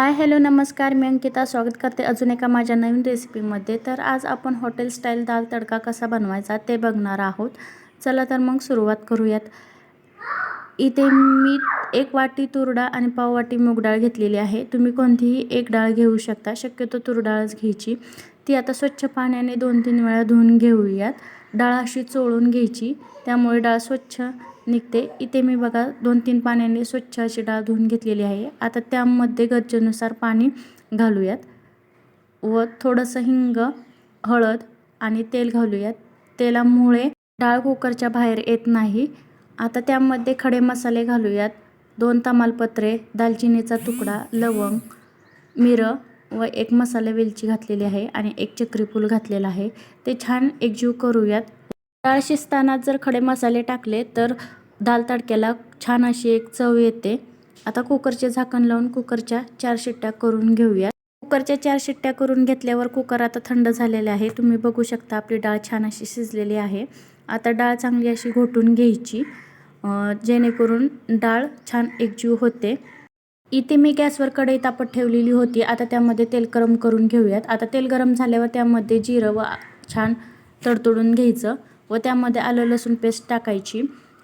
Hi hello नमस्कार. मी अंकिता स्वागत करते अजून एका माझ्या नवीन रेसिपीमध्ये. तर आज आपण हॉटेल स्टाईल दाल तडका कसा बनवायचा ते बघणार आहोत. चला तर मग सुरुवात करूयात. इथे मी एक वाटी तुरडाळ आणि पाव वाटी मूगडाळ घेतलेली आहे. तुम्ही कोणतीही एक डाळ घेऊ शकता. शक्यतो तुरडाळच घ्यायची. ती आता स्वच्छ पाण्याने दोन तीन वेळा धुवून घेऊयात. डाळ अशी चोळून घ्यायची. त्यामुळे डाळ स्वच्छ निघते. इथे मी बघा दोन तीन पाण्याने स्वच्छ अशी डाळ धुवून घेतलेली आहे. आता त्यामध्ये गरजेनुसार पाणी घालूयात व थोडंसं हिंग हळद आणि तेल घालूयात. तेलामुळे डाळ कुकरच्या बाहेर येत नाही. आता त्यामध्ये खडे मसाले घालूयात. दोन तमालपत्रे दालचिनीचा तुकडा लवंग मिरं व एक मसाले वेलची घातलेली आहे आणि एक चक्रीफूल घातलेला घातलेलं आहे. ते छान एकजीव करूयात. डाळ शिजताना जर खडे मसाले टाकले तर दाल तडक्याला छान अशी एक चव येते. आता कुकरचे झाकण लावून कुकरच्या चार शिट्ट्या करून घेऊया कुकरच्या चार शिट्ट्या करून घेतल्यावर कुकर आता थंड झालेले आहे. तुम्ही बघू शकता आपली डाळ छान अशी शिजलेली आहे. आता डाळ चांगली अशी घोटून घ्यायची. जेणेकरून डाळ छान एकजीव होते. इथे मी गॅसवर कढई तापत ठेवलेली होती. आता त्यामध्ये तेल गरम करून घेऊयात. आता तेल गरम झाल्यावर त्यामध्ये जिरं व छान तडतडून घ्यायचं व त्यामध्ये आलं लसूण पेस्ट टाकायची.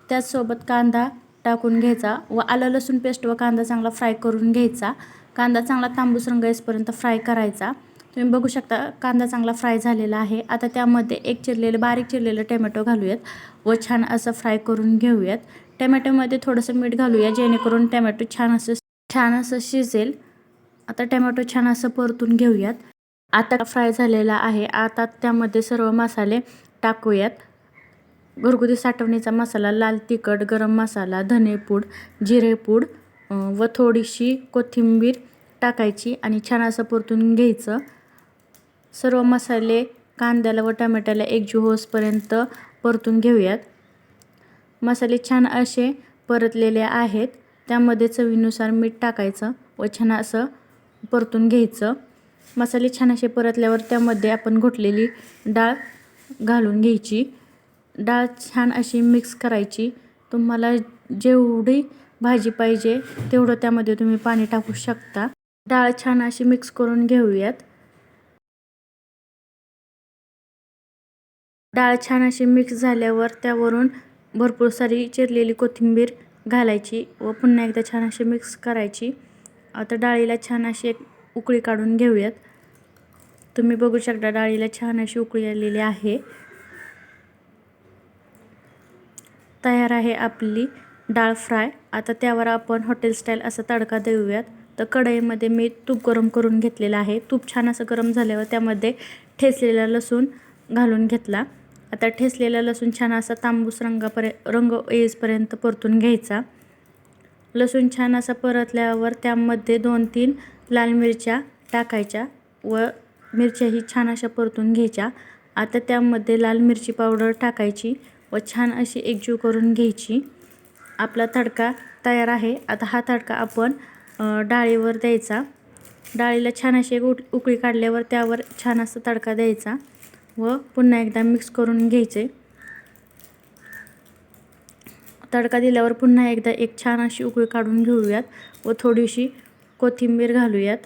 त्याचसोबत कांदा टाकून घ्यायचा व आलं लसूण पेस्ट व कांदा चांगला फ्राय करून घ्यायचा. कांदा चांगला तांबूस रंग येईपर्यंत फ्राय करायचा. तुम्ही बघू शकता कांदा चांगला फ्राय झालेला आहे. आता त्यामध्ये एक चिरलेलं बारीक चिरलेलं टमॅटो घालूयात व छान असं फ्राय करून घेऊयात. टमॅटोमध्ये थोडंसं मीठ घालूया जेणेकरून टमॅटो छान असं छान असं शिजेल. आता टमॅटो छान असं परतून घेऊयात. आता फ्राय झालेला आहे. आता त्यामध्ये सर्व मसाले टाकूयात. घरगुती साठवणीचा मसाला लाल तिखट गरम मसाला धनेपूड जिरेपूड व थोडीशी कोथिंबीर टाकायची आणि छान असं परतून घ्यायचं. सर्व मसाले कांद्याला व टमॅट्याला एकजीव होसपर्यंत परतून घेऊयात. मसाले छान असे परतलेले आहेत. त्यामध्ये चवीनुसार मीठ टाकायचं व छान असं परतून घ्यायचं. मसाले छान असे परतल्यावर त्यामध्ये आपण घोटलेली डाळ घालून घ्यायची. डाळ छान अशी मिक्स करायची. तुम्हाला जेवढी भाजी पाहिजे तेवढं त्यामध्ये तुम्ही पाणी टाकू शकता. डाळ छान अशी मिक्स करून घेऊयात. डाळ छान अशी मिक्स झाल्यावर त्यावरून भरपूर सारी चिरलेली कोथिंबीर घालायची व पुन्हा एकदा छान अशी मिक्स करायची. आता डाळीला छान अशी एक उकळी काढून घेऊयात. तुम्ही बघू शकता डाळीला छान अशी उकळी आलेली आहे. तयार आहे आपली डाळ फ्राय. आता त्यावर आपण हॉटेल स्टाईल असा तडका देऊयात. तर कढईमध्ये मी तूप गरम करून घेतलेलं आहे. तूप छान असं गरम झाल्यावर त्यामध्ये ठेचलेला लसूण घालून घेतला. आता ठेचलेला लसूण छान असा तांबूस रंगापर्य रंग येईसपर्यंत परतून घ्यायचा. लसूण छान असा परतल्यावर त्यामध्ये दोन तीन लाल मिरच्या टाकायच्या व मिरच्याही छान अशा परतून घ्यायच्या. आता त्यामध्ये लाल मिरची पावडर टाकायची. व छान अशी एकजीव करून घ्यायची. आपला तडका तयार आहे. आता हा तडका आपण डाळीवर द्यायचा. डाळीला छान अशी उक उकळी काढल्यावर त्यावर छान असा तडका द्यायचा व पुन्हा एकदा मिक्स करून घ्यायचे. तडका दिल्यावर पुन्हा एकदा एक छान अशी उकळी काढून घेऊयात व थोडीशी कोथिंबीर घालूयात.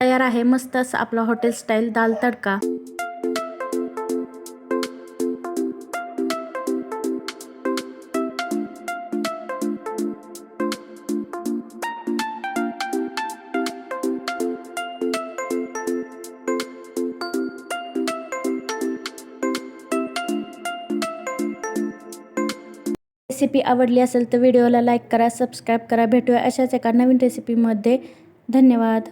तयार आहे. मस्त असं आपला हॉटेल स्टाईल दाल तडका. रेसिपी आवडली असेल तर व्हिडिओला लाईक करा सबस्क्राईब करा. भेटूया अशाच एका नवीन रेसिपीमध्ये धन्यवाद.